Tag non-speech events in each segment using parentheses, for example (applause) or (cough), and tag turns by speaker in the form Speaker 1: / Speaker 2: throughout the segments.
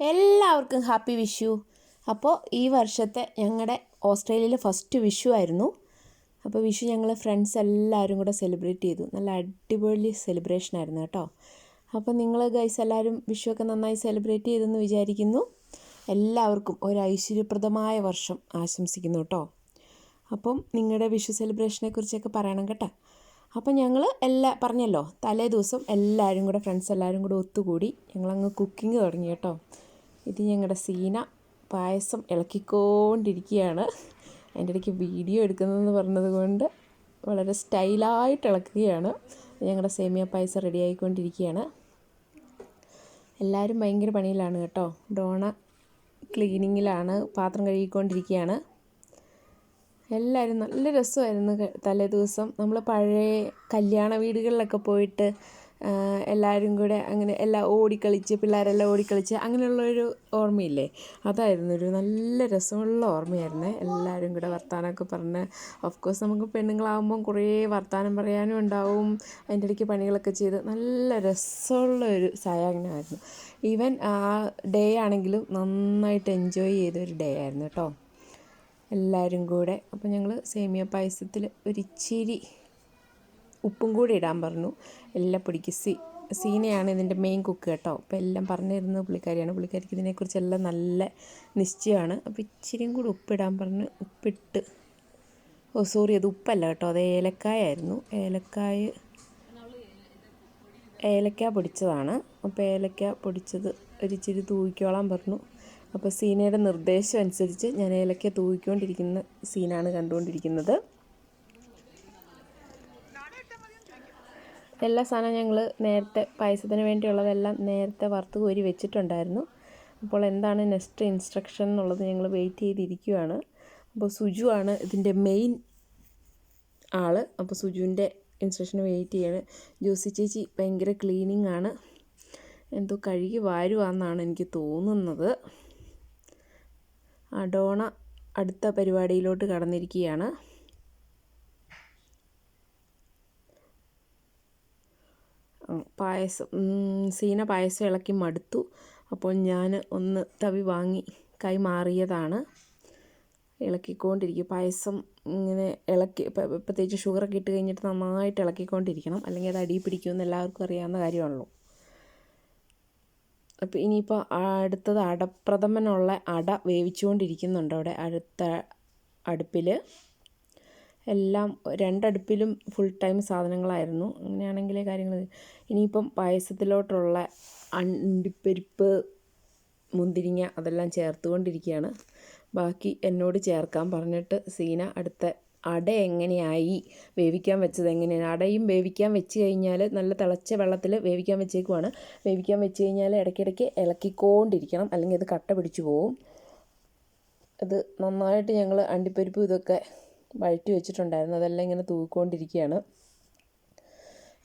Speaker 1: എല്ലാവർക്കും ഹാപ്പി വിഷു. അപ്പോൾ ഈ വർഷത്തെ ഞങ്ങളുടെ ഓസ്ട്രേലിയയിലെ ഫസ്റ്റ് വിഷു ആയിരുന്നു. അപ്പോൾ വിഷു ഞങ്ങൾ ഫ്രണ്ട്സ് എല്ലാവരും കൂടെ സെലിബ്രേറ്റ് ചെയ്തു. നല്ല അടിപൊളി സെലിബ്രേഷൻ ആയിരുന്നു കേട്ടോ. അപ്പോൾ നിങ്ങൾ ഗൈസ് എല്ലാവരും വിഷു ഒക്കെ നന്നായി സെലിബ്രേറ്റ് ചെയ്തെന്ന് വിചാരിക്കുന്നു. എല്ലാവർക്കും ഒരു ഐശ്വര്യപ്രദമായ വർഷം ആശംസിക്കുന്നു കേട്ടോ. അപ്പം നിങ്ങളുടെ വിഷു സെലിബ്രേഷനെ കുറിച്ചൊക്കെ പറയണം കേട്ടോ. അപ്പം ഞങ്ങൾ എല്ലാ പറഞ്ഞല്ലോ തലേ ദിവസം എല്ലാവരും കൂടെ ഫ്രണ്ട്സ് എല്ലാവരും കൂടെ ഒത്തുകൂടി ഞങ്ങളങ്ങ് കുക്കിംഗ് തുടങ്ങി കേട്ടോ. ഇത് ഞങ്ങളുടെ സീന പായസം ഇളക്കിക്കൊണ്ടിരിക്കുകയാണ് അതിന്റെ ഇടയ്ക്ക് വീഡിയോ എടുക്കുന്നതെന്ന് പറഞ്ഞത് കൊണ്ട് വളരെ സ്റ്റൈലായിട്ട് ഇളക്കുകയാണ്. ഞങ്ങളുടെ സേമിയ പായസം റെഡി ആയിക്കൊണ്ടിരിക്കുകയാണ് എല്ലാവരും ഭയങ്കര പണിയിലാണ് കേട്ടോ. ഡോണ ക്ലീനിങ്ങിലാണ് പാത്രം കഴുകിക്കൊണ്ടിരിക്കുകയാണ് എല്ലാവരും നല്ല രസമായിരുന്നു തലേ ദിവസം നമ്മൾ പഴയ കല്യാണ വീടുകളിലൊക്കെ പോയിട്ട് എല്ലാവരും കൂടെ അങ്ങനെ എല്ലാം ഓടിക്കളിച്ച് പിള്ളേരെല്ലാം ഓടിക്കളിച്ച് അങ്ങനെയുള്ളൊരു ഓർമ്മയില്ലേ? അതായിരുന്നു ഒരു നല്ല രസമുള്ള ഓർമ്മയായിരുന്നു. എല്ലാവരും കൂടെ വർത്തമാനമൊക്കെ പറഞ്ഞ്. ഓഫ് കോഴ്സ് നമുക്ക് പെണ്ണുങ്ങളാകുമ്പം കുറേ വർത്തമാനം പറയാനും ഉണ്ടാവും. അതിന്റെ ഇടയ്ക്ക് പണികളൊക്കെ ചെയ്ത് നല്ല രസമുള്ള ഒരു സായാഹ്നമായിരുന്നു. ഈവൻ ആ ഡേ ആണെങ്കിലും നന്നായിട്ട് എൻജോയ് ചെയ്തൊരു ഡേ ആയിരുന്നു കേട്ടോ. എല്ലാവരും കൂടെ. അപ്പോൾ ഞങ്ങൾ സേമിയ പായസത്തിൽ ഒരിച്ചിരി ഉപ്പും കൂടി ഇടാൻ പറഞ്ഞു. എല്ലാം പൊടിക്ക്. സി സീനയാണ് ഇതിന്റെ മെയിൻ കുക്ക് കേട്ടോ. അപ്പോൾ എല്ലാം പറഞ്ഞു തരുന്നത് പുള്ളിക്കാരിയാണ്. പുള്ളിക്കാരിക്ക് ഇതിനെക്കുറിച്ചെല്ലാം നല്ല നിശ്ചയമാണ്. അപ്പോൾ ഇച്ചിരിയും കൂടി ഉപ്പിടാൻ പറഞ്ഞ് ഉപ്പിട്ട്. ഓ സോറി അത് ഉപ്പല്ല കേട്ടോ. അത് ഏലക്കായ ആയിരുന്നു ഏലക്കായ ഏലക്ക പൊടിച്ചതാണ്. അപ്പോൾ ഏലക്ക പൊടിച്ചത് ഒരിച്ചിരി തൂക്കിക്കോളാൻ പറഞ്ഞു. അപ്പോൾ സീനയുടെ നിർദ്ദേശം അനുസരിച്ച് ഞാൻ ഏലക്ക തൂക്കിക്കൊണ്ടിരിക്കുന്ന സീനാണ് കണ്ടുകൊണ്ടിരിക്കുന്നത്. എല്ലാ സാധനവും ഞങ്ങൾ നേരത്തെ പായസത്തിന് വേണ്ടിയുള്ളതെല്ലാം നേരത്തെ വറുത്ത് കോരി വെച്ചിട്ടുണ്ടായിരുന്നു. അപ്പോൾ എന്താണ് നെക്സ്റ്റ് ഇൻസ്ട്രക്ഷൻ എന്നുള്ളത് ഞങ്ങൾ വെയിറ്റ് ചെയ്തിരിക്കുകയാണ് അപ്പോൾ സുജു ആണ് ഇതിന്റെ മെയിൻ ആൾ അപ്പോൾ സുജുവിന്റെ ഇൻസ്ട്രക്ഷന് വെയിറ്റ് ചെയ്യാണ്. ജോസി ചേച്ചി ഭയങ്കര ക്ലീനിങ് ആണ്. എന്തോ കഴുകി വാരുവാന്നാണ് എനിക്ക് തോന്നുന്നത്. അഡോണ അടുത്ത പരിപാടിയിലോട്ട് കടന്നിരിക്കുകയാണ്. പായസം സീന പായസം ഇളക്കി മടുത്തു. അപ്പോൾ ഞാൻ ഒന്ന് തവി വാങ്ങി കൈമാറിയതാണ് ഇളക്കിക്കൊണ്ടിരിക്കും പായസം ഇങ്ങനെ ഇളക്കി പ്രത്യേകിച്ച് ഷുഗറൊക്കെ ഇട്ട് കഴിഞ്ഞിട്ട് നന്നായിട്ട് ഇളക്കിക്കൊണ്ടിരിക്കണം. അല്ലെങ്കിൽ അത് അടി പിടിക്കുമെന്ന് എല്ലാവർക്കും അറിയാവുന്ന കാര്യമാണല്ലോ. അപ്പോൾ ഇനിയിപ്പോൾ അടുത്തത് അടപ്രഥമനുള്ള അട വേവിച്ചുകൊണ്ടിരിക്കുന്നുണ്ട് അവിടെ. അടുത്ത അടുപ്പിൽ. എല്ലാം രണ്ടടുപ്പിലും ഫുൾ ടൈം സാധനങ്ങളായിരുന്നു. അങ്ങനെയാണെങ്കിലേ കാര്യങ്ങൾ ഇനിയിപ്പം പായസത്തിലോട്ടുള്ള അണ്ടിപ്പരിപ്പ് മുന്തിരിങ്ങ അതെല്ലാം ചേർത്തുകൊണ്ടിരിക്കുകയാണ്. ബാക്കി എന്നോട് ചേർക്കാൻ പറഞ്ഞിട്ട് സീന അടുത്ത അട എങ്ങനെയായി വേവിക്കാൻ വെച്ചത് എങ്ങനെയാണ്? അടയും വേവിക്കാൻ വെച്ച് കഴിഞ്ഞാൽ നല്ല തിളച്ച വെള്ളത്തിൽ വേവിക്കാൻ വെച്ചേക്കുവാണ്. വേവിക്കാൻ വെച്ച് കഴിഞ്ഞാൽ ഇടയ്ക്കിടയ്ക്ക് ഇളക്കിക്കൊണ്ടിരിക്കണം. അല്ലെങ്കിൽ അത് കട്ട പിടിച്ചു പോവും. അത് നന്നായിട്ട് ഞങ്ങൾ അണ്ടിപ്പരിപ്പ് ഇതൊക്കെ വഴറ്റി വെച്ചിട്ടുണ്ടായിരുന്നു. അതെല്ലാം ഇങ്ങനെ തൂക്കിക്കൊണ്ടിരിക്കുകയാണ്.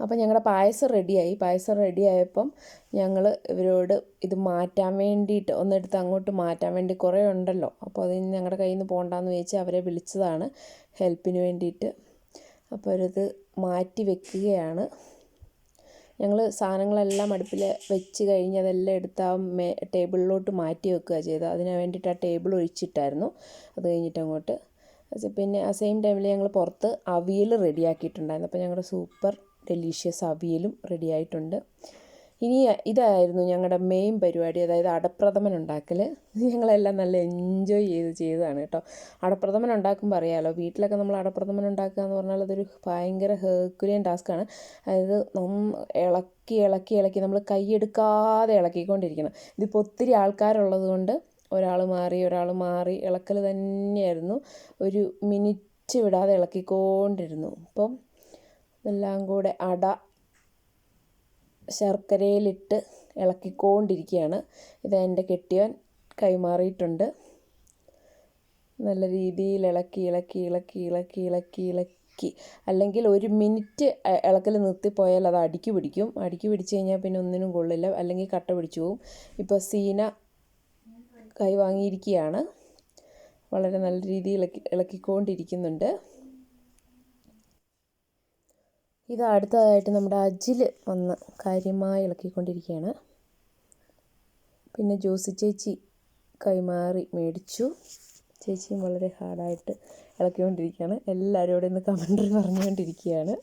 Speaker 1: അപ്പോൾ ഞങ്ങളുടെ പായസം റെഡിയായി. പായസം റെഡിയായപ്പം ഞങ്ങൾ ഇവരോട് ഇത് മാറ്റാൻ വേണ്ടിയിട്ട് ഒന്നെടുത്ത് അങ്ങോട്ട് മാറ്റാൻ വേണ്ടി കുറേ ഉണ്ടല്ലോ. അപ്പോൾ അതിന് ഞങ്ങളുടെ കയ്യിൽ നിന്ന് പോകണ്ടെന്ന് ചോദിച്ച് അവരെ വിളിച്ചതാണ് ഹെൽപ്പിന് വേണ്ടിയിട്ട്. അപ്പോൾ അവരത് മാറ്റി വെക്കുകയാണ്. ഞങ്ങൾ സാധനങ്ങളെല്ലാം അടുപ്പിൽ വെച്ച് കഴിഞ്ഞ് അതെല്ലാം എടുത്ത് ആ മേ ടേബിളിലോട്ട് മാറ്റി വെക്കുക ചെയ്തത്. അതിന് വേണ്ടിയിട്ട് ആ ടേബിൾ ഒഴിച്ചിട്ടായിരുന്നു. അത് കഴിഞ്ഞിട്ട് അങ്ങോട്ട് പിന്നെ ആ സെയിം ടൈമിൽ ഞങ്ങൾ പുറത്ത് അവിയൽ റെഡിയാക്കിയിട്ടുണ്ടായിരുന്നു അപ്പോൾ ഞങ്ങളുടെ സൂപ്പർ ഡെലീഷ്യസ് അവിയലും റെഡി ആയിട്ടുണ്ട്. ഇനി ഇതായിരുന്നു ഞങ്ങളുടെ മെയിൻ പരിപാടി അതായത് അടപ്രഥമൻ ഉണ്ടാക്കൽ ഞങ്ങളെല്ലാം നല്ല എൻജോയ് ചെയ്ത് ചെയ്തതാണ് കേട്ടോ. അടപ്രഥമൻ ഉണ്ടാക്കുമ്പോൾ അറിയാമല്ലോ വീട്ടിലൊക്കെ നമ്മൾ അടപ്രഥമൻ ഉണ്ടാക്കുക എന്ന് പറഞ്ഞാൽ അതൊരു ഭയങ്കര ഹേക്കുലിയൻ ടാസ്ക്കാണ് അതായത് ഇളക്കി ഇളക്കി ഇളക്കി നമ്മൾ കൈയെടുക്കാതെ ഇളക്കിക്കൊണ്ടിരിക്കണം ഇതിപ്പോൾ ഒത്തിരി ആൾക്കാരുള്ളത് കൊണ്ട് ഒരാൾ മാറി ഒരാൾ മാറി ഇളക്കൽ തന്നെയായിരുന്നു. ഒരു മിനിറ്റ് വിടാതെ ഇളക്കിക്കൊണ്ടിരുന്നു. അപ്പം എല്ലാം കൂടെ അട ശർക്കരയിലിട്ട് ഇളക്കിക്കൊണ്ടിരിക്കുകയാണ്. ഇത് എന്റെ കെട്ടിയവൻ കൈമാറിയിട്ടുണ്ട്. നല്ല രീതിയിൽ ഇളക്കി ഇളക്കി ഇളക്കി ഇളക്കി ഇളക്കി ഇളക്കി. അല്ലെങ്കിൽ ഒരു മിനിറ്റ് ഇളക്കൽ നിർത്തിപ്പോയാൽ അത് അടുക്കി പിടിക്കും. അടുക്കി പിടിച്ച് കഴിഞ്ഞാൽ പിന്നെ ഒന്നിനും കൊള്ളില്ല. അല്ലെങ്കിൽ കട്ട പിടിച്ചു പോവും ഇപ്പോൾ സീന കൈ വാങ്ങിയിരിക്കുകയാണ് വളരെ നല്ല രീതിയിൽ ഇളക്കി ഇളക്കിക്കൊണ്ടിരിക്കുന്നുണ്ട്. ഇത് അടുത്തതായിട്ട് നമ്മുടെ അജിൽ വന്ന് കാര്യമായി ഇളക്കിക്കൊണ്ടിരിക്കുകയാണ്. പിന്നെ ജോസി ചേച്ചി കൈമാറി മേടിച്ചു. ചേച്ചിയും വളരെ ഹാർഡായിട്ട് ഇളക്കിക്കൊണ്ടിരിക്കുകയാണ്. എല്ലാവരും ഇവിടെ നിന്ന് കമൻട്രി പറഞ്ഞുകൊണ്ടിരിക്കുകയാണ്.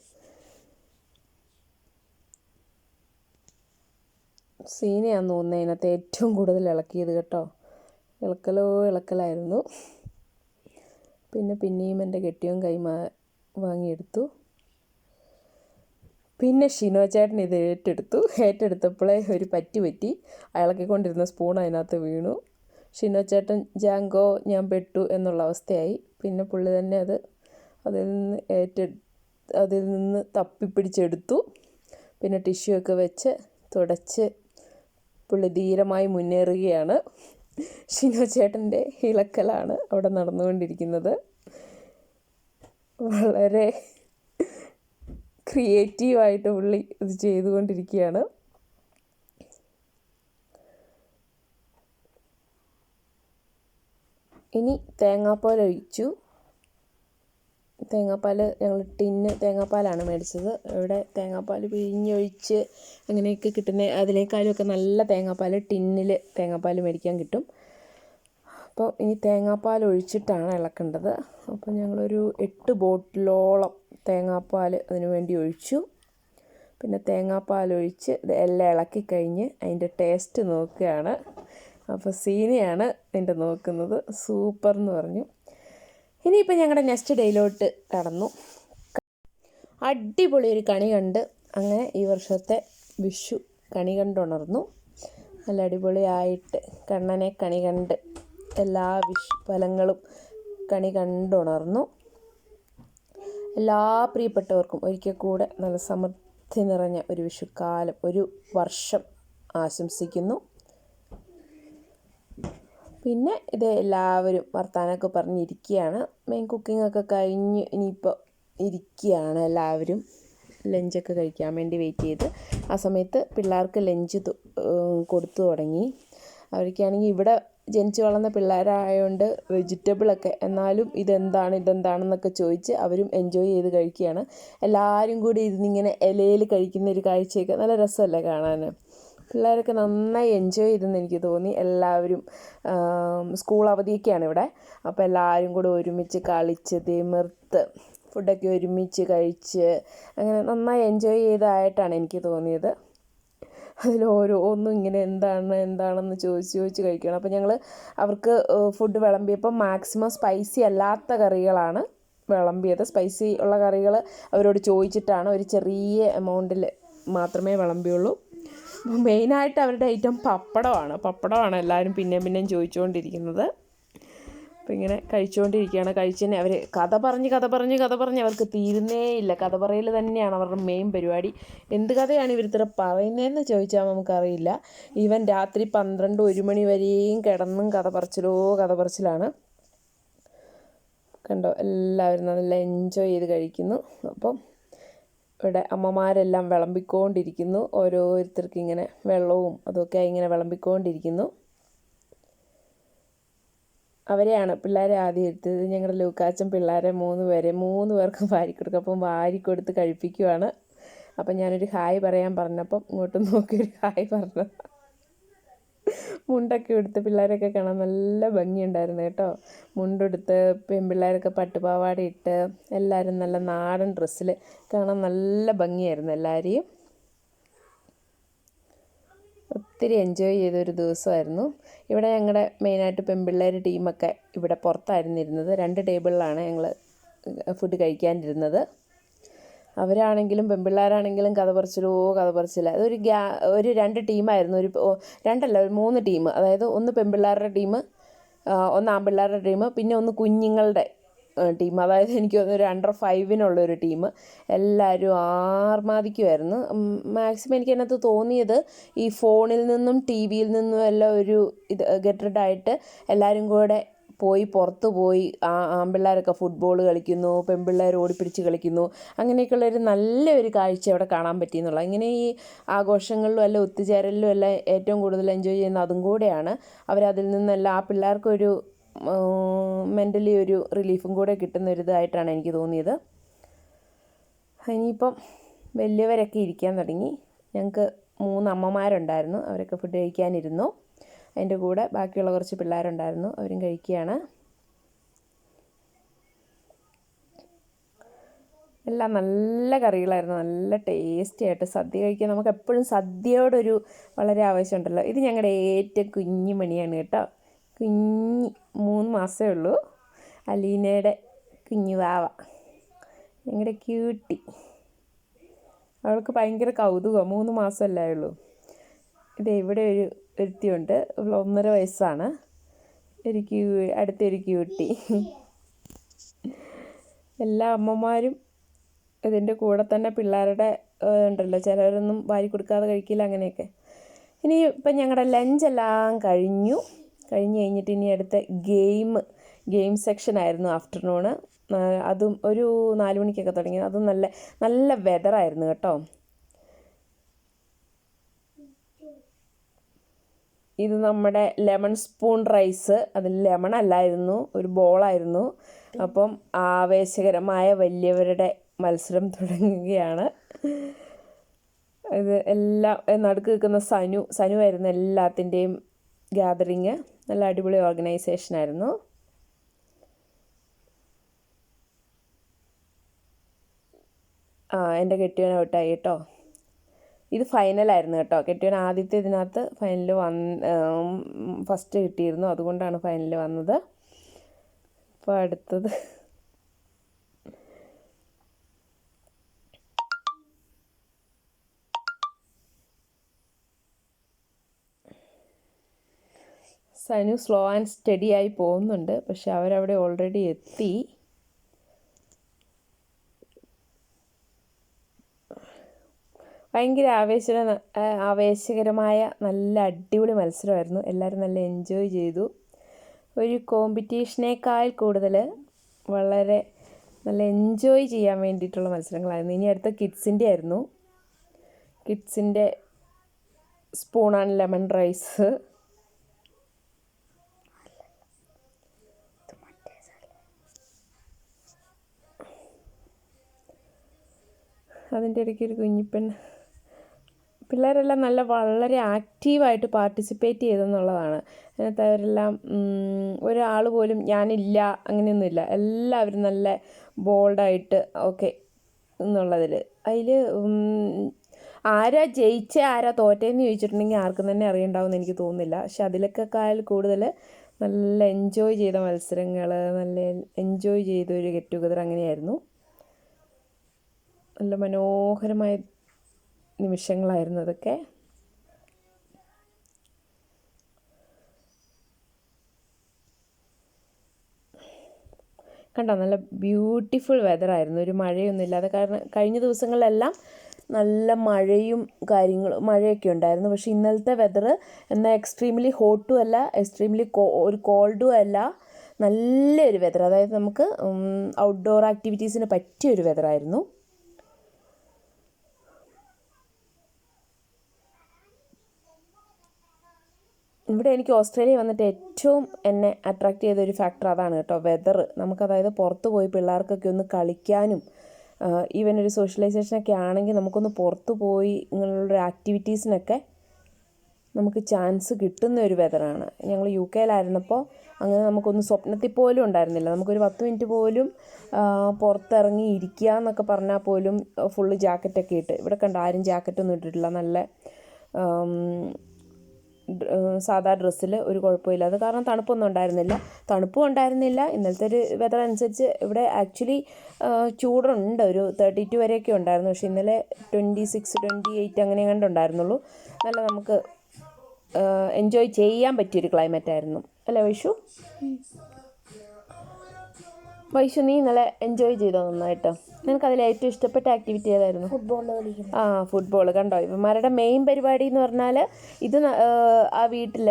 Speaker 1: സീനയാന്ന് തോന്നുന്നത് അതിനകത്ത് ഏറ്റവും കൂടുതൽ ഇളക്കിയത് കേട്ടോ. ഇളക്കലോ ഇളക്കലായിരുന്നു. പിന്നെ പിന്നെയും എന്റെ കെട്ടിയും കൈമാ വാങ്ങിയെടുത്തു. പിന്നെ ഷിനോ ചേട്ടൻ ഇത് ഏറ്റെടുത്തു. ഏറ്റെടുത്തപ്പോഴേ ഒരു പറ്റി പറ്റി ഇളക്കിക്കൊണ്ടിരുന്ന സ്പൂൺ അതിനകത്ത് വീണു. ഷിനോ ചേട്ടൻ ജാങ്കോ ഞാൻ പെട്ടു എന്നുള്ള അവസ്ഥയായി. പിന്നെ പുള്ളി തന്നെ അത് അതിൽ നിന്ന് ഏറ്റെ അതിൽ നിന്ന് തപ്പിപ്പിടിച്ചെടുത്തു. പിന്നെ ടിഷ്യൂ ഒക്കെ വെച്ച് തുടച്ച് പുള്ളി ധീരമായി മുന്നേറുകയാണ്. ഷിനോ ചേട്ടന്റെ ഇളക്കലാണ് അവിടെ നടന്നുകൊണ്ടിരിക്കുന്നത്. വളരെ ക്രിയേറ്റീവായിട്ട് പുള്ളി ഇത് ചെയ്തുകൊണ്ടിരിക്കുകയാണ്. ഇനി തേങ്ങാപ്പാൽ ഒഴിച്ചു. തേങ്ങാപ്പാൽ ഞങ്ങൾ ടിന്ന് തേങ്ങാപ്പാലാണ് മേടിച്ചത്. ഇവിടെ തേങ്ങാപ്പാൽ പിഴിഞ്ഞൊഴിച്ച് അങ്ങനെയൊക്കെ കിട്ടുന്ന അതിനേക്കാളുമൊക്കെ നല്ല തേങ്ങാപ്പാൽ ടിന്നിൽ തേങ്ങാപ്പാൽ മേടിക്കാൻ കിട്ടും. അപ്പോൾ ഇനി തേങ്ങാപ്പാൽ ഒഴിച്ചിട്ടാണ് ഇളക്കേണ്ടത്. അപ്പോൾ ഞങ്ങളൊരു എട്ട് ബോട്ടിലോളം തേങ്ങാപ്പാൽ അതിന് വേണ്ടി ഒഴിച്ചു. പിന്നെ തേങ്ങാപ്പാൽ ഒഴിച്ച് എല്ലാം ഇളക്കി കഴിഞ്ഞ് അതിന്റെ ടേസ്റ്റ് നോക്കുകയാണ്. അപ്പോൾ സീനയാണ് എന്റെ നോക്കുന്നത്. സൂപ്പർ എന്ന് പറഞ്ഞു. ഇനിയിപ്പോൾ ഞങ്ങളുടെ നെക്സ്റ്റ് ഡേയിലോട്ട് കടന്നു. അടിപൊളി ഒരു കണി കണ്ട് അങ്ങനെ ഈ വർഷത്തെ വിഷു കണി കണ്ടുണർന്നു. നല്ല അടിപൊളിയായിട്ട് കണ്ണനെ കണി കണ്ട് എല്ലാ വിഷു ഫലങ്ങളും കണി കണ്ടുണർന്നു. എല്ലാ പ്രിയപ്പെട്ടവർക്കും ഒരിക്കൽ കൂടെ നല്ല സമൃദ്ധി നിറഞ്ഞ ഒരു വിഷുക്കാലം ഒരു വർഷം ആശംസിക്കുന്നു. പിന്നെ ഇത് എല്ലാവരും വർത്താനമൊക്കെ പറഞ്ഞിരിക്കുകയാണ് മെയിൻ കുക്കിംഗ് ഒക്കെ കഴിഞ്ഞ് ഇനിയിപ്പോൾ ഇരിക്കുകയാണ് എല്ലാവരും. ലഞ്ചൊക്കെ കഴിക്കാൻ വേണ്ടി വെയിറ്റ് ചെയ്ത്. ആ സമയത്ത് പിള്ളേർക്ക് ലഞ്ച് കൊടുത്തു തുടങ്ങി. അവർക്കാണെങ്കിൽ ഇവിടെ ജനിച്ചു വളർന്ന പിള്ളേരായതുകൊണ്ട് വെജിറ്റബിളൊക്കെ എന്നാലും ഇതെന്താണ് ഇതെന്താണെന്നൊക്കെ ചോദിച്ച് അവരും എൻജോയ് ചെയ്ത് കഴിക്കുകയാണ്. എല്ലാവരും കൂടി ഇരുന്നിങ്ങനെ ഇലയിൽ കഴിക്കുന്ന ഒരു കാഴ്ചയൊക്കെ നല്ല രസമല്ലേ കാണാൻ പിള്ളേരൊക്കെ നന്നായി എൻജോയ് ചെയ്തെന്ന് എനിക്ക് തോന്നി. എല്ലാവരും സ്കൂൾ അവധിയൊക്കെയാണ് ഇവിടെ. അപ്പോൾ എല്ലാവരും കൂടെ ഒരുമിച്ച് കളിച്ച് തിമിർത്ത് ഫുഡൊക്കെ ഒരുമിച്ച് കഴിച്ച് അങ്ങനെ നന്നായി എൻജോയ് ചെയ്തതായിട്ടാണ് എനിക്ക് തോന്നിയത്. അതിൽ ഓരോന്നും ഇങ്ങനെ എന്താണ് എന്താണെന്ന് ചോദിച്ച് ചോദിച്ച് കഴിക്കണം. അപ്പോൾ ഞങ്ങൾ അവർക്ക് ഫുഡ് വിളമ്പിയപ്പോൾ മാക്സിമം സ്പൈസി അല്ലാത്ത കറികളാണ് വിളമ്പിയത്. സ്പൈസി ഉള്ള കറികൾ അവരോട് ചോദിച്ചിട്ടാണ് ഒരു ചെറിയ എമൗണ്ടിൽ മാത്രമേ വിളമ്പിയുള്ളൂ. മെയിനായിട്ട് അവരുടെ ഐറ്റം പപ്പടമാണ്. പപ്പടമാണ് എല്ലാവരും പിന്നെയും പിന്നെയും ചോദിച്ചുകൊണ്ടിരിക്കുന്നത്. അപ്പോൾ ഇങ്ങനെ കഴിച്ചുകൊണ്ടിരിക്കുകയാണ്. കഴിച്ചതിന് അവർ കഥ പറഞ്ഞ് കഥ പറഞ്ഞ് കഥ പറഞ്ഞ് അവർക്ക് തീരുന്നേ ഇല്ല. കഥ പറയൽ തന്നെയാണ് അവരുടെ മെയിൻ പരിപാടി. എന്ത് കഥയാണ് ഇവർ ഇത്ര പറയുന്നതെന്ന് ചോദിച്ചാൽ നമുക്കറിയില്ല. ഈവൻ രാത്രി പന്ത്രണ്ട് ഒരു മണി വരെയും കിടന്നും കഥ പറച്ചിലോ കഥ പറച്ചിലാണ്. കണ്ടോ? എല്ലാവരും നല്ല എൻജോയ് ചെയ്ത് കഴിക്കുന്നു. അപ്പം ഇവിടെ അമ്മമാരെല്ലാം വിളമ്പിക്കൊണ്ടിരിക്കുന്നു. ഓരോരുത്തർക്ക് ഇങ്ങനെ വെള്ളവും അതൊക്കെ ഇങ്ങനെ വിളമ്പിക്കൊണ്ടിരിക്കുന്നു. അവരെയാണ് പിള്ളേരെ ആദ്യം എടുത്തത്. ഞങ്ങളുടെ ലൂക്കാച്ചൻ പിള്ളേരെ മൂന്ന് പേരെ മൂന്ന് പേർക്കും വാരി കൊടുക്കും. അപ്പം വാരി കൊടുത്ത് കഴിപ്പിക്കുവാണ്. അപ്പം ഞാനൊരു ഹായ് പറയാൻ പറഞ്ഞപ്പം ഇങ്ങോട്ട് നോക്കി ഒരു ഹായ് പറഞ്ഞു. മുണ്ടൊക്കെ എടുത്ത് പിള്ളേരൊക്കെ കാണാൻ നല്ല ഭംഗിയുണ്ടായിരുന്നു കേട്ടോ. മുണ്ടെടുത്ത് പെൺപിള്ളേരൊക്കെ പട്ടുപാവാട ഇട്ട് എല്ലാവരും നല്ല നാടൻ ഡ്രസ്സിൽ കാണാൻ നല്ല ഭംഗിയായിരുന്നു എല്ലാവരെയും ഒത്തിരി എൻജോയ് ചെയ്തൊരു ദിവസമായിരുന്നു. ഇവിടെ ഞങ്ങളുടെ മെയിനായിട്ട് പെൺപിള്ളേർ ടീമൊക്കെ ഇവിടെ പുറത്തായിരുന്നു ഇരുന്നത് രണ്ട് ടേബിളിലാണ് ഞങ്ങൾ ഫുഡ് കഴിക്കാനിരുന്നത്. അവരാണെങ്കിലും പെൺപിള്ളേരാണെങ്കിലും കഥ പറച്ചിലോ കഥ പറച്ചില്ല. അതൊരു ഗ്യാ ഒരു രണ്ട് ടീമായിരുന്നു. ഒരു രണ്ടല്ല ഒരു മൂന്ന് ടീം. അതായത് ഒന്ന് പെൺപിള്ളേരുടെ ടീം ഒന്ന് ആൺപിള്ളേരുടെ ടീം പിന്നെ ഒന്ന് കുഞ്ഞുങ്ങളുടെ ടീം. അതായത് എനിക്ക് തോന്നുന്നു ഒരു അണ്ടർ ഫൈവിനുള്ള ഒരു ടീം. എല്ലാവരും ആർമാദിക്കുമായിരുന്നു മാക്സിമം എനിക്ക് അതിനകത്ത് തോന്നിയത് ഈ ഫോണിൽ നിന്നും ടി വിയിൽ നിന്നും എല്ലാം ഒരു ഇത് ഗെറ്റഡായിട്ട് എല്ലാവരും കൂടെ പോയി പുറത്ത് പോയി ആ ആൺപിള്ളേരൊക്കെ ഫുട്ബോൾ കളിക്കുന്നു പെൺപിള്ളേർ ഓടിപ്പിടിച്ച് കളിക്കുന്നു. അങ്ങനെയൊക്കെയുള്ളൊരു നല്ലൊരു കാഴ്ച അവിടെ കാണാൻ പറ്റി എന്നുള്ളത് ഇങ്ങനെ ഈ ആഘോഷങ്ങളിലും അല്ല ഒത്തുചേരലിലും എല്ലാം ഏറ്റവും കൂടുതൽ എൻജോയ് ചെയ്യുന്ന അതും കൂടെയാണ്. അവരതിൽ നിന്നെല്ലാം ആ പിള്ളേർക്കൊരു മെന്റലി ഒരു റിലീഫും കൂടെ കിട്ടുന്ന ഒരു ഇതായിട്ടാണ് എനിക്ക് തോന്നിയത്. ഇനിയിപ്പം വലിയവരൊക്കെ ഇരിക്കാൻ തുടങ്ങി. ഞങ്ങൾക്ക് മൂന്ന് അമ്മമാരുണ്ടായിരുന്നു. അവരൊക്കെ ഫുഡ് കഴിക്കാനിരുന്നു. അതിന്റെ കൂടെ ബാക്കിയുള്ള കുറച്ച് പിള്ളേരുണ്ടായിരുന്നു. അവരും കഴിക്കുകയാണ്. എല്ലാം നല്ല കറികളായിരുന്നു. നല്ല ടേസ്റ്റി ആയിട്ട് സദ്യ കഴിക്കാൻ നമുക്ക് എപ്പോഴും സദ്യയോടൊരു വളരെ ആവശ്യമുണ്ടല്ലോ. ഇത് ഞങ്ങളുടെ ഏറ്റവും കുഞ്ഞു മണിയാണ് കേട്ടോ. കുഞ്ഞ് മൂന്ന് മാസമേ ഉള്ളൂ. അലീനയുടെ കുഞ്ഞു വാവ. ഞങ്ങളുടെ ക്യൂട്ടി അവൾക്ക് ഭയങ്കര കൗതുകമാണ് മൂന്ന് മാസമല്ലേ ഉള്ളൂ. ഇത് ഇവിടെ ഒരു ഒരുത്തിയുണ്ട് അവൾ ഒന്നര വയസ്സാണ്. ഒരു ക്യൂ അടുത്തൊരു ക്യൂട്ടി എല്ലാ അമ്മമാരും ഇതിന്റെ കൂടെ തന്നെ പിള്ളേരുടെ ഉണ്ടല്ലോ. ചിലരൊന്നും വാരി കൊടുക്കാതെ കഴിക്കില്ല അങ്ങനെയൊക്കെ. ഇനി ഇപ്പം ഞങ്ങളുടെ ലഞ്ചെല്ലാം കഴിഞ്ഞു. കഴിഞ്ഞ് കഴിഞ്ഞിട്ട് ഇനി അടുത്ത ഗെയിം ഗെയിം സെക്ഷൻ ആയിരുന്നു ആഫ്റ്റർനൂണ് അതും ഒരു നാല് മണിക്കൊക്കെ തുടങ്ങി. അതും നല്ല നല്ല വെതറായിരുന്നു കേട്ടോ. ഇത് നമ്മുടെ ലെമൺ സ്പൂൺ റൈസ് അതിൽ ലെമൺ അല്ലായിരുന്നു ഒരു ബോളായിരുന്നു അപ്പം ആവേശകരമായ വലിയവരുടെ മത്സരം തുടങ്ങുകയാണ്. ഇത് എല്ലാം നടുക്ക് നിൽക്കുന്ന സനു സനു ആയിരുന്നു എല്ലാത്തിന്റെയും ഗ്യാതറിങ് നല്ല അടിപൊളി ഓർഗനൈസേഷൻ ആയിരുന്നു. ആ എന്റെ കെട്ടിയവൻ കേട്ടോ. ഇത് ഫൈനലായിരുന്നു കേട്ടോ. കെട്ടിയവൻ ആദ്യത്തെ ഇതിനകത്ത് ഫൈനൽ വന്ന് ഫസ്റ്റ് കിട്ടിയിരുന്നു. അതുകൊണ്ടാണ് ഫൈനൽ വന്നത്. അപ്പോൾ അടുത്തത്. സനു സ്ലോ ആൻഡ് സ്റ്റഡി ആയി പോകുന്നുണ്ട്. പക്ഷെ അവരവിടെ ഓൾറെഡി എത്തി. ഭയങ്കര ആവേശ ആവേശകരമായ നല്ല അടിപൊളി മത്സരമായിരുന്നു. എല്ലാവരും നല്ല എൻജോയ് ചെയ്തു. ഒരു കോമ്പറ്റീഷനേക്കാൾ കൂടുതൽ വളരെ നല്ല എൻജോയ് ചെയ്യാൻ വേണ്ടിയിട്ടുള്ള മത്സരങ്ങളായിരുന്നു. ഇനി അടുത്ത കിഡ്സിന്റെ ആയിരുന്നു. കിഡ്സിന്റെ സ്പൂൺ ആൻഡ് ലെമൺ റൈസ് അതിന്റെ ഇടയ്ക്ക് ഒരു കുഞ്ഞിപ്പെണ്ണ് പിള്ളേരെല്ലാം നല്ല വളരെ ആക്റ്റീവായിട്ട് പാർട്ടിസിപ്പേറ്റ് ചെയ്തെന്നുള്ളതാണ്. അതിനകത്ത് അവരെല്ലാം ഒരാൾ പോലും ഞാനില്ല അങ്ങനെയൊന്നുമില്ല. എല്ലാവരും നല്ല ബോൾഡായിട്ട് ഓക്കെ എന്നുള്ളതിൽ. അതിൽ ആരാ ജയിച്ച ആരാ തോറ്റേന്ന് ചോദിച്ചിട്ടുണ്ടെങ്കിൽ ആർക്കും തന്നെ അറിയണ്ടാവുമെന്ന് എനിക്ക് തോന്നുന്നില്ല. പക്ഷെ അതിലൊക്കെക്കാൾ കൂടുതൽ നല്ല എൻജോയ് ചെയ്ത മത്സരങ്ങൾ നല്ല എൻജോയ് ചെയ്ത ഒരു ഗെറ്റ് ടുഗദർ അങ്ങനെയായിരുന്നു. നല്ല മനോഹരമായ നിമിഷങ്ങളായിരുന്നു അതൊക്കെ. കണ്ടോ നല്ല ബ്യൂട്ടിഫുൾ വെതറായിരുന്നു ഒരു മഴയൊന്നും ഇല്ലാതെ. കാരണം കഴിഞ്ഞ ദിവസങ്ങളിലെല്ലാം നല്ല മഴയും കാര്യങ്ങളും മഴയൊക്കെ ഉണ്ടായിരുന്നു. പക്ഷേ ഇന്നലത്തെ വെതർ എന്നാൽ എക്സ്ട്രീംലി ഹോട്ടും അല്ല എക്സ്ട്രീംലി ഒരു കോൾഡും അല്ല. നല്ലൊരു വെതർ അതായത് നമുക്ക് ഔട്ട്ഡോർ ആക്ടിവിറ്റീസിന് പറ്റിയ ഒരു വെതറായിരുന്നു ഇവിടെ എനിക്ക് ഓസ്ട്രേലിയ വന്നിട്ട് ഏറ്റവും എന്നെ അട്രാക്റ്റ് ചെയ്ത ഒരു ഫാക്ടർ അതാണ് കേട്ടോ വെതർ നമുക്ക് അതായത് പുറത്ത് പോയി പിള്ളേർക്കൊക്കെ ഒന്ന് കളിക്കാനും ഈവൻ ഒരു സോഷ്യലൈസേഷനൊക്കെ ആണെങ്കിൽ നമുക്കൊന്ന് പുറത്ത് പോയി ഇങ്ങനെയുള്ള ആക്ടിവിറ്റീസിനൊക്കെ നമുക്ക് ചാൻസ് കിട്ടുന്ന ഒരു വെതറാണ് ഞങ്ങൾ യു കെയിലായിരുന്നപ്പോൾ അങ്ങനെ നമുക്കൊന്ന് സ്വപ്നത്തിൽ പോലും ഉണ്ടായിരുന്നില്ല. നമുക്കൊരു പത്ത് മിനിറ്റ് പോലും പുറത്തിറങ്ങി ഇരിക്കുക എന്നൊക്കെ പറഞ്ഞാൽ പോലും ഫുള്ള് ജാക്കറ്റൊക്കെ ഇട്ട് ഇവിടെ കണ്ട ആരും ജാക്കറ്റൊന്നും ഇട്ടിട്ടില്ല. നല്ല സാധാ ഡ്രസ്സിൽ ഒരു കുഴപ്പമില്ല. അത് കാരണം തണുപ്പൊന്നും ഉണ്ടായിരുന്നില്ല. തണുപ്പും ഉണ്ടായിരുന്നില്ല. ഇന്നലത്തെ ഒരു വെതർ അനുസരിച്ച് ഇവിടെ ആക്ച്വലി ചൂടുണ്ട്. ഒരു തേർട്ടി ടു വരെയൊക്കെ ഉണ്ടായിരുന്നു. പക്ഷേ ഇന്നലെ ട്വന്റി സിക്സ് ട്വന്റി എയ്റ്റ് അങ്ങനെ കണ്ടുണ്ടായിരുന്നുള്ളൂ നല്ല നമുക്ക് എൻജോയ് ചെയ്യാൻ പറ്റിയൊരു ക്ലൈമറ്റ് ആയിരുന്നു. അല്ലേ വൈഷു? വൈഷു നീ ഇന്നലെ എൻജോയ് ചെയ്തോ നന്നായിട്ട്? നിനക്ക് അതിൽ ഏറ്റവും ഇഷ്ടപ്പെട്ട ആക്ടിവിറ്റി ഏതായിരുന്നു?
Speaker 2: ഫുട്ബോൾ
Speaker 1: ആ ഫുട്ബോൾ കണ്ടോ? ഇവന്മാരുടെ മെയിൻ പരിപാടി എന്ന് പറഞ്ഞാൽ ഇത് ആ വീട്ടിൽ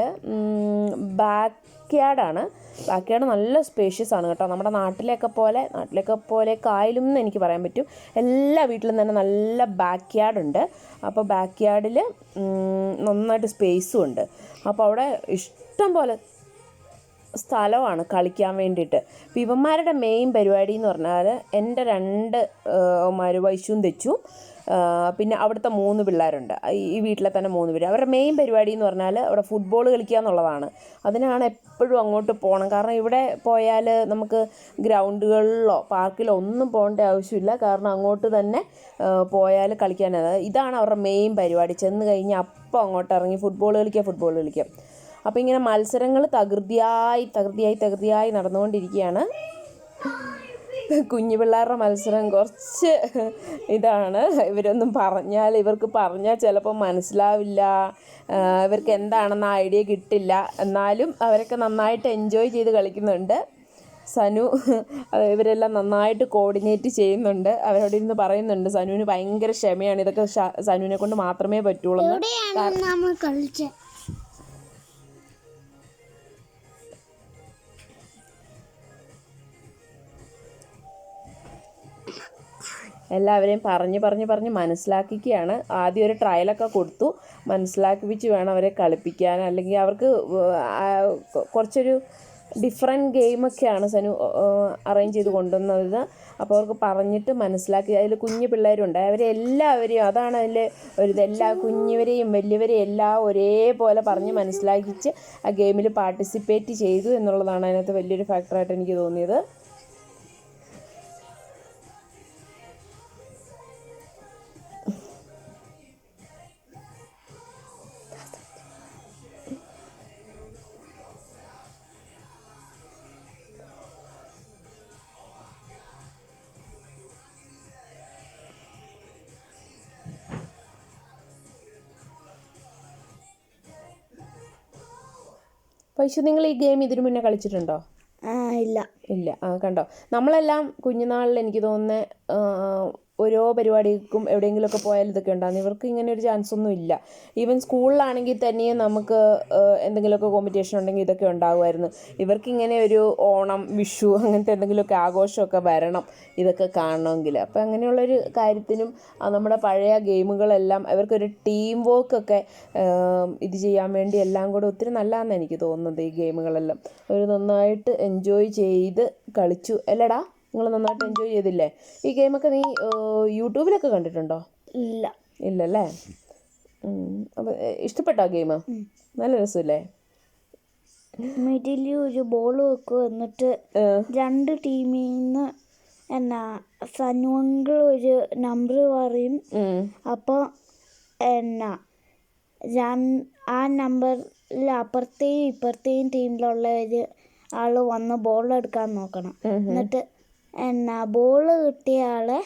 Speaker 1: ബാക്ക് യാർഡാണ് ബാക്ക് യാർഡ് നല്ല സ്പേഷ്യസ് ആണ് കേട്ടോ. നമ്മുടെ നാട്ടിലെയൊക്കെ പോലെ നാട്ടിലൊക്കെ പോലെ കായലും എന്ന് എനിക്ക് പറയാൻ പറ്റും. എല്ലാ വീട്ടിലും തന്നെ നല്ല ബാക്ക് യാർഡുണ്ട് അപ്പോൾ ബാക്ക് യാർഡിൽ നന്നായിട്ട് സ്പേസും ഉണ്ട്. അപ്പോൾ അവിടെ ഇഷ്ടം പോലെ സ്ഥലമാണ് കളിക്കാൻ വേണ്ടിയിട്ട്. അപ്പോൾ ഇവന്മാരുടെ മെയിൻ പരിപാടി എന്ന് പറഞ്ഞാൽ എന്റെ രണ്ട് മാര് വൈശുവും തെച്ചും. പിന്നെ അവിടുത്തെ മൂന്ന് പിള്ളേരുണ്ട്. ഈ- ഈ വീട്ടിലെ തന്നെ മൂന്ന് പേര്. അവരുടെ മെയിൻ പരിപാടി എന്ന് പറഞ്ഞാൽ അവിടെ ഫുട്ബോൾ കളിക്കുക എന്നുള്ളതാണ്. അതിനാണ് എപ്പോഴും അങ്ങോട്ട് പോകണം. കാരണം ഇവിടെ പോയാൽ നമുക്ക് ഗ്രൗണ്ടുകളിലോ പാർക്കിലോ ഒന്നും പോകേണ്ട ആവശ്യമില്ല. കാരണം അങ്ങോട്ട് തന്നെ പോയാൽ കളിക്കാനത് ഇതാണ് അവരുടെ മെയിൻ പരിപാടി. ചെന്ന് കഴിഞ്ഞാൽ അപ്പോൾ അങ്ങോട്ട് ഇറങ്ങി ഫുട്ബോൾ കളിക്കുക ഫുട്ബോൾ കളിക്കുക. അപ്പോൾ ഇങ്ങനെ മത്സരങ്ങൾ തകൃതിയായി തകൃതിയായി തകൃതിയായി നടന്നുകൊണ്ടിരിക്കുകയാണ്. കുഞ്ഞു പിള്ളേരുടെ മത്സരം കുറച്ച് ഇതാണ്. ഇവരൊന്നും പറഞ്ഞാൽ ഇവർക്ക് പറഞ്ഞാൽ ചിലപ്പോൾ മനസ്സിലാവില്ല. ഇവർക്ക് എന്താണെന്ന ഐഡിയ കിട്ടില്ല. എന്നാലും അവരൊക്കെ നന്നായിട്ട് എൻജോയ് ചെയ്ത് കളിക്കുന്നുണ്ട്. സനു ഇവരെല്ലാം നന്നായിട്ട് കോർഡിനേറ്റ് ചെയ്യുന്നുണ്ട്. അവരോട് ഇരുന്ന് പറയുന്നുണ്ട് സനുവിന് ഭയങ്കര ക്ഷമയാണ്. ഇതൊക്കെ സനുവിനെ കൊണ്ട് മാത്രമേ പറ്റുള്ളൂ. എല്ലാവരെയും പറഞ്ഞ് പറഞ്ഞ് പറഞ്ഞ് മനസ്സിലാക്കിക്കുകയാണ്. ആദ്യം ഒരു ട്രയലൊക്കെ കൊടുത്തു. മനസ്സിലാക്കിപ്പിച്ച് വേണം അവരെ കളിപ്പിക്കാൻ. അല്ലെങ്കിൽ അവർക്ക് കുറച്ചൊരു ഡിഫറെന്റ് ഗെയിമൊക്കെയാണ് സനു അറേഞ്ച് ചെയ്ത് കൊണ്ടുവന്നത്. അപ്പോൾ അവർക്ക് പറഞ്ഞിട്ട് മനസ്സിലാക്കി. അതിൽ കുഞ്ഞു പിള്ളേരുണ്ട് അവരെ എല്ലാവരെയും അതാണ് അതിൽ ഒരു ഇതെല്ലാ കുഞ്ഞുവരെയും വലിയവരെയും എല്ലാം ഒരേപോലെ പറഞ്ഞ് മനസ്സിലാക്കിച്ച് ആ ഗെയിമിൽ പാർട്ടിസിപ്പേറ്റ് ചെയ്തു എന്നുള്ളതാണ് അതിനകത്ത് വലിയൊരു ഫാക്ടറായിട്ട് എനിക്ക് തോന്നിയത്. പൈസ നിങ്ങൾ ഈ ഗെയിം ഇതിനു മുന്നേ കളിച്ചിട്ടുണ്ടോ?
Speaker 2: ഇല്ല.
Speaker 1: ഇല്ല. ആ കണ്ടോ? നമ്മളെല്ലാം കുഞ്ഞുനാളിൽ എനിക്ക് തോന്നുന്നത് ഓരോ പരിപാടിക്കും എവിടെയെങ്കിലുമൊക്കെ പോയാൽ ഇതൊക്കെ ഉണ്ടാകുന്നു ഇവർക്ക് ഇങ്ങനെ ഒരു ചാൻസ് ഒന്നും ഇല്ല. ഈവൻ സ്കൂളിലാണെങ്കിൽ തന്നെയും നമുക്ക് എന്തെങ്കിലുമൊക്കെ കോമ്പറ്റീഷൻ ഉണ്ടെങ്കിൽ ഇതൊക്കെ ഉണ്ടാകുമായിരുന്നു. ഇവർക്ക് ഇങ്ങനെ ഒരു ഓണം വിഷു അങ്ങനത്തെ എന്തെങ്കിലുമൊക്കെ ആഘോഷമൊക്കെ വരണം ഇതൊക്കെ കാണണമെങ്കിൽ. അപ്പോൾ അങ്ങനെയുള്ളൊരു കാര്യത്തിനും നമ്മുടെ പഴയ ഗെയിമുകളെല്ലാം ഇവർക്കൊരു ടീം വർക്കൊക്കെ ഇത് ചെയ്യാൻ വേണ്ടി എല്ലാം കൂടെ ഒത്തിരി നല്ലതാണെന്ന് എനിക്ക് തോന്നുന്നത് ഈ ഗെയിമുകളെല്ലാം. ഒരു നന്നായിട്ട് എൻജോയ് ചെയ്ത് കളിച്ചു. അല്ലടാ നിങ്ങൾ നന്നായിട്ട് എൻജോയ് ചെയ്തില്ലേ? ഈ ഗെയിമൊക്കെ നീ യൂട്യൂബിലൊക്കെ കണ്ടിട്ടുണ്ടോ?
Speaker 2: ഇല്ല.
Speaker 1: ഇല്ലല്ലേ? അപ്പോൾ ഇഷ്ടപ്പെട്ടോ ഗെയിം നല്ല രസമില്ലേ?
Speaker 2: മിഡിൽ ഒരു ബോൾ വെക്കും എന്നിട്ട് രണ്ട് ടീമിൽ നിന്ന് എന്നാ സനുവങ്കൾ ഒരു നമ്പർ പറയും.
Speaker 1: അപ്പൊ
Speaker 2: അപ്പോൾ എന്നാ ആ നമ്പറിൽ അപ്പുറത്തെയും ഇപ്പുറത്തെയും ടീമിലുള്ള ഒരു ആൾ വന്ന് ബോൾ എടുക്കാൻ നോക്കണം. എന്നിട്ട് എന്നാ ബോൾ കിട്ടിയ ആളെ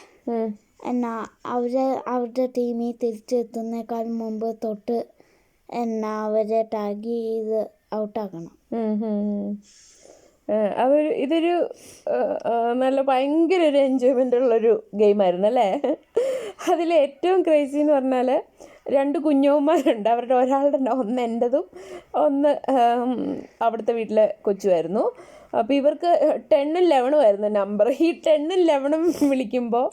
Speaker 2: എന്നാ അവരെ അവരുടെ ടീമിൽ തിരിച്ചെത്തുന്നേക്കാൾ മുമ്പ് തൊട്ട് എന്നാ അവരെ ടാഗ് ചെയ്ത് ഔട്ടാക്കണം
Speaker 1: അവർ ഇതൊരു നല്ല ഭയങ്കര ഒരു എൻജോയ്മെന്റ് ഉള്ളൊരു ഗെയിമായിരുന്നു അല്ലേ? അതിൽ ഏറ്റവും ക്രേസി എന്ന് പറഞ്ഞാൽ രണ്ട് കുഞ്ഞവന്മാരുണ്ട്. അവരുടെ ഒരാളുടെ ഒന്ന് എന്റെതും ഒന്ന് അവിടുത്തെ വീട്ടിലെ കൊച്ചുമായിരുന്നു അപ്പോൾ ഇവർക്ക് ടെണ്ണും ലെവണും ആയിരുന്നു നമ്പർ. ഈ ടെണ്ണും ലെവണും വിളിക്കുമ്പോൾ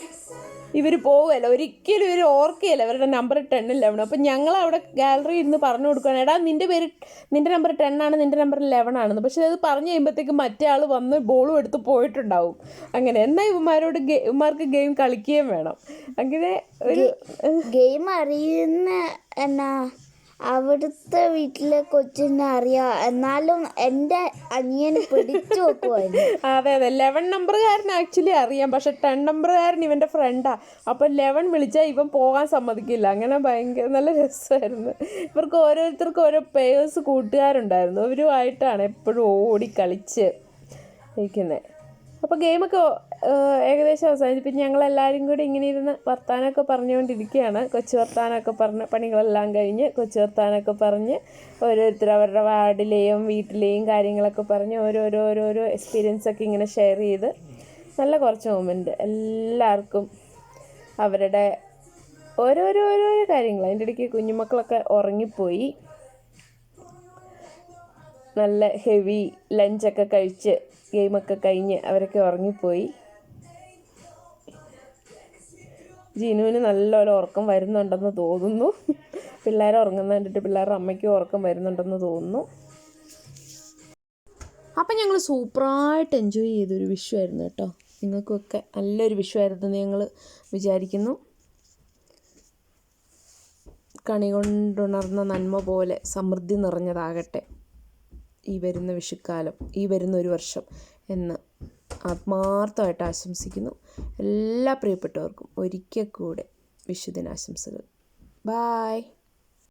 Speaker 1: ഇവർ പോവുകയല്ല. ഒരിക്കലും ഇവർ ഓർക്കുകയില്ല ഇവരുടെ നമ്പർ ടെണ്ണും ലെവണും. അപ്പോൾ ഞങ്ങൾ അവിടെ ഗാലറി ഇരുന്ന് പറഞ്ഞു കൊടുക്കുകയാണ്. എടാ നിന്റെ പേര് നിന്റെ നമ്പർ ടെൻ ആണ് നിന്റെ നമ്പർ ലെവൻ ആണെന്ന്. പക്ഷേ അത് പറഞ്ഞു കഴിയുമ്പോഴത്തേക്ക് മറ്റേ ആൾ വന്ന് ബോളും എടുത്ത് പോയിട്ടുണ്ടാവും. അങ്ങനെ. എന്നാൽ ഇവന്മാരോട് ഇവന്മാർക്ക് ഗെയിം കളിക്കുകയും വേണം. അങ്ങനെ ഒരു
Speaker 2: ഗെയിം അറിയുന്ന എന്നാ അവിടുത്തെ വീട്ടിലെ കൊച്ചിനെ അറിയാം. എന്നാലും എന്റെ അനിയന് പിടിച്ചു വെക്കുമായിരുന്നു (laughs)
Speaker 1: അതെ അതെ. ലെവൻ നമ്പറുകാരൻ ആക്ച്വലി അറിയാം. പക്ഷെ ടെൻ നമ്പറുകാരൻ ഇവന്റെ ഫ്രണ്ടാ. അപ്പോൾ ലെവൻ വിളിച്ചാൽ ഇവൻ പോകാൻ സമ്മതിക്കില്ല. അങ്ങനെ ഭയങ്കര നല്ല രസമായിരുന്നു. ഇവർക്ക് ഓരോരുത്തർക്കും ഓരോ പേഴ്സ് കൂട്ടുകാരുണ്ടായിരുന്നു. അവരുമായിട്ടാണ് എപ്പോഴും ഓടി കളിച്ച് ഇരിക്കുന്നത് അപ്പോൾ ഗെയിമൊക്കെ ഏകദേശം അവസാനിപ്പിച്ച് ഞങ്ങളെല്ലാവരും കൂടി ഇങ്ങനെ ഇരുന്ന് വർത്താനമൊക്കെ പറഞ്ഞുകൊണ്ടിരിക്കുകയാണ്. കൊച്ചു വർത്താനമൊക്കെ പറഞ്ഞ് പണികളെല്ലാം കഴിഞ്ഞ് കൊച്ചു വർത്താനമൊക്കെ പറഞ്ഞ് ഓരോരുത്തർ അവരുടെ വാർഡിലെയും വീട്ടിലെയും കാര്യങ്ങളൊക്കെ പറഞ്ഞ് ഓരോരോ ഓരോരോ എക്സ്പീരിയൻസ് ഒക്കെ ഇങ്ങനെ ഷെയർ ചെയ്ത് നല്ല കുറച്ച് മൊമെന്റ് എല്ലാവർക്കും അവരുടെ ഓരോരോ ഓരോരോ കാര്യങ്ങൾ. അതിന്റെ ഇടയ്ക്ക് കുഞ്ഞുമക്കളൊക്കെ ഉറങ്ങിപ്പോയി. നല്ല ഹെവി ലഞ്ചൊക്കെ കഴിച്ച് ഗെയിമൊക്കെ കഴിഞ്ഞ് അവരൊക്കെ ഉറങ്ങിപ്പോയി. ജീനുവിന് നല്ലപോലെ ഉറക്കം വരുന്നുണ്ടെന്ന് തോന്നുന്നു. പിള്ളേരെ ഉറങ്ങുന്ന കണ്ടിട്ട് പിള്ളേരുടെ അമ്മയ്ക്ക് ഉറക്കം വരുന്നുണ്ടെന്ന് തോന്നുന്നു. അപ്പം ഞങ്ങൾ സൂപ്പറായിട്ട് എൻജോയ് ചെയ്തൊരു വിഷു ആയിരുന്നു കേട്ടോ. നിങ്ങൾക്കൊക്കെ നല്ലൊരു വിഷു ആയിരുന്നു ഞങ്ങൾ വിചാരിക്കുന്നു. കണി കൊണ്ടുണർന്ന നന്മ പോലെ സമൃദ്ധി നിറഞ്ഞതാകട്ടെ. ഈ വരുന്ന വിഷുക്കാലം ഈ വരുന്ന ഒരു വർഷം എന്ന് ആത്മാർത്ഥമായിട്ട് ആശംസിക്കുന്നു. എല്ലാ പ്രിയപ്പെട്ടവർക്കും ഒരിക്കൽ കൂടെ വിഷുദിനാശംസകൾ. ബായ്